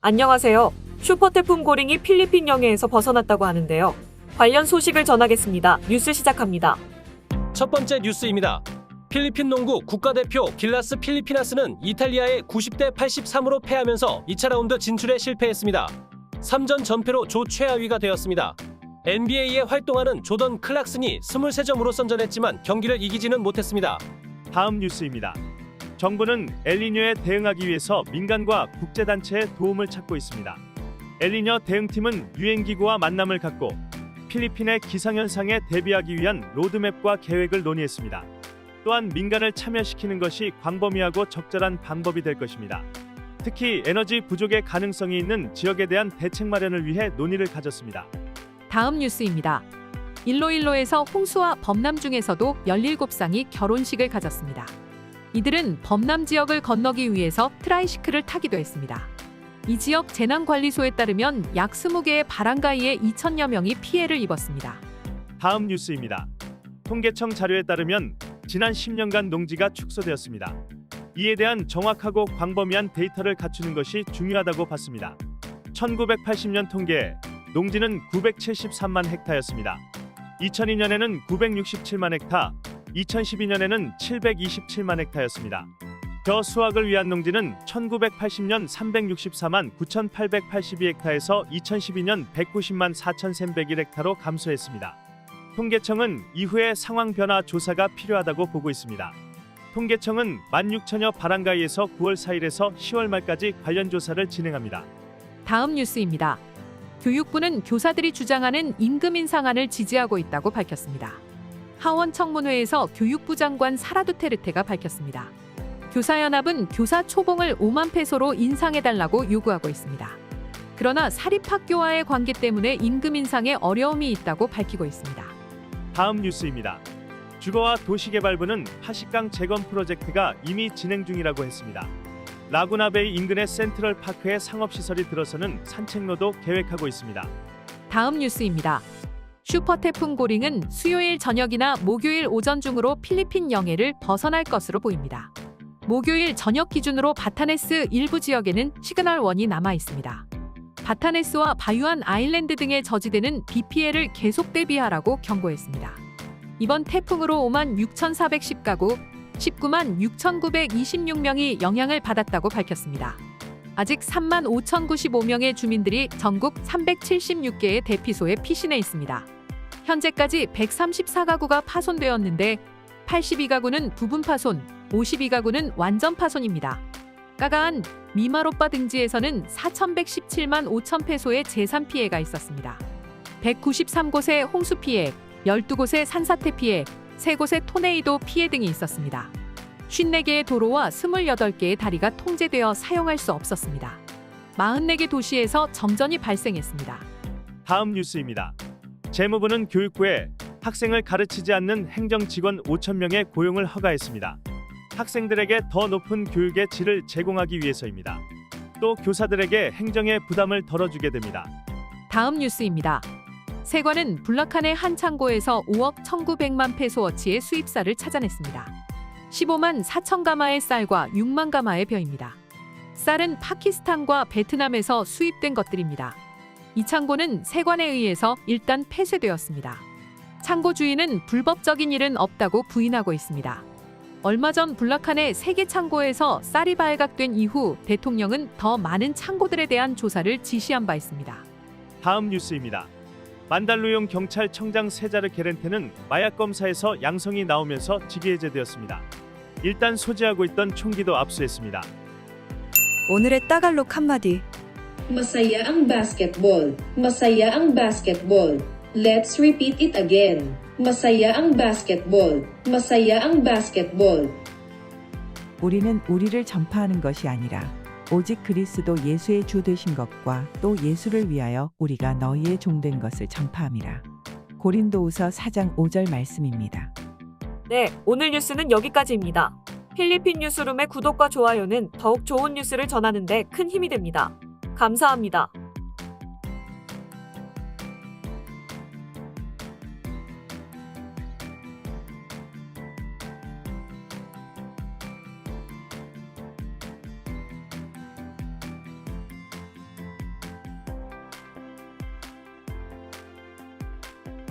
안녕하세요. 슈퍼태풍 고링이 필리핀 영해에서 벗어났다고 하는데요. 관련 소식을 전하겠습니다. 뉴스 시작합니다. 첫 번째 뉴스입니다. 필리핀 농구 국가대표 길라스 필리피나스는 이탈리아에 90대 83으로 패하면서 2차 라운드 진출에 실패했습니다. 3전 전패로 조 최하위가 되었습니다. NBA에 활동하는 조던 클락슨이 23점으로 선전했지만 경기를 이기지는 못했습니다. 다음 뉴스입니다. 정부는 엘니뇨에 대응하기 위해서 민간과 국제단체의 도움을 찾고 있습니다. 엘니뇨 대응팀은 유엔기구와 만남을 갖고 필리핀의 기상현상에 대비하기 위한 로드맵과 계획을 논의했습니다. 또한 민간을 참여시키는 것이 광범위하고 적절한 방법이 될 것입니다. 특히 에너지 부족의 가능성이 있는 지역에 대한 대책 마련을 위해 논의를 가졌습니다. 다음 뉴스입니다. 일로일로에서 홍수와 범람 중에서도 17쌍이 결혼식을 가졌습니다. 이들은 범람 지역을 건너기 위해서 트라이시클을 타기도 했습니다. 이 지역 재난관리소에 따르면 약 20개의 바람가이에 2천여 명이 피해를 입었습니다. 다음 뉴스입니다. 통계청 자료에 따르면 지난 10년간 농지가 축소되었습니다. 이에 대한 정확하고 광범위한 데이터를 갖추는 것이 중요하다고 봤습니다. 1980년 통계 농지는 973만 헥타였습니다. 2002년에는 967만 헥타, 2012년에는 727만 헥타였습니다. 벼 수확을 위한 농지는 1980년 364만 9,882헥타에서 2012년 190만 4,301헥타로 감소했습니다. 통계청은 이후에 상황 변화 조사가 필요하다고 보고 있습니다. 통계청은 16,000여 바람가이에서 9월 4일에서 10월 말까지 관련 조사를 진행합니다. 다음 뉴스입니다. 교육부는 교사들이 주장하는 임금 인상안을 지지하고 있다고 밝혔습니다. 하원 청문회에서 교육부 장관 사라두테르테가 밝혔습니다. 교사연합은 교사 초봉을 5만 페소로 인상해달라고 요구하고 있습니다. 그러나 사립학교와의 관계 때문에 임금 인상에 어려움이 있다고 밝히고 있습니다. 다음 뉴스입니다. 주거와 도시개발부는 하식강 재건 프로젝트가 이미 진행 중이라고 했습니다. 라구나베이 인근의 센트럴 파크에 상업시설이 들어서는 산책로도 계획하고 있습니다. 다음 뉴스입니다. 슈퍼태풍 고링은 수요일 저녁이나 목요일 오전 중으로 필리핀 영해를 벗어날 것으로 보입니다. 목요일 저녁 기준으로 바타네스 일부 지역에는 시그널 원이 남아 있습니다. 바타네스와 바유안 아일랜드 등에 저지되는 비 피해를 계속 대비하라고 경고했습니다. 이번 태풍으로 5만 6,410가구, 19만 6,926명이 영향을 받았다고 밝혔습니다. 아직 3만 5,095명의 주민들이 전국 376개의 대피소에 피신해 있습니다. 현재까지 134가구가 파손되었는데 82가구는 부분 파손, 52가구는 완전 파손입니다. 까가한 미마로빠 등지에서는 4,117만 5천 페소의 재산 피해가 있었습니다. 193곳의 홍수 피해, 12곳의 산사태 피해, 3곳의 토네이도 피해 등이 있었습니다. 54개의 도로와 28개의 다리가 통제되어 사용할 수 없었습니다. 44개 도시에서 점전이 발생했습니다. 다음 뉴스입니다. 재무부는 교육부에 학생을 가르치지 않는 행정 직원 5천 명의 고용을 허가했습니다. 학생들에게 더 높은 교육의 질을 제공하기 위해서입니다. 또 교사들에게 행정의 부담을 덜어주게 됩니다. 다음 뉴스입니다. 세관은 불락한의 한 창고에서 5억 1,900만 페소어치의 수입쌀을 찾아냈습니다. 15만 4천 가마의 쌀과 6만 가마의 벼입니다. 쌀은 파키스탄과 베트남에서 수입된 것들입니다. 이 창고는 세관에 의해서 일단 폐쇄되었습니다. 창고 주인은 불법적인 일은 없다고 부인하고 있습니다. 얼마 전 불락한의 세계 창고에서 쌀이 발각된 이후 대통령은 더 많은 창고들에 대한 조사를 지시한 바 있습니다. 다음 뉴스입니다. 만달루용 경찰청장 세자르 게렌테는 마약 검사에서 양성이 나오면서 직위 해제되었습니다. 일단 소지하고 있던 총기도 압수했습니다. 오늘의 따갈록 한마디. Masaya ang basketball. Masaya ang basketball. Let's repeat it again. Masaya ang basketball. Masaya ang basketball. 우리는 우리를 전파하는 것이 아니라 오직 그리스도 예수의 주 되신 것과 또 예수를 위하여 우리가 너희의 종된 것을 전파함이라. 고린도후서 4장 5절 말씀입니다. 네, 오늘 뉴스는 여기까지입니다. 필리핀 뉴스룸의 구독과 좋아요는 더욱 좋은 뉴스를 전하는데 큰 힘이 됩니다. 감사합니다.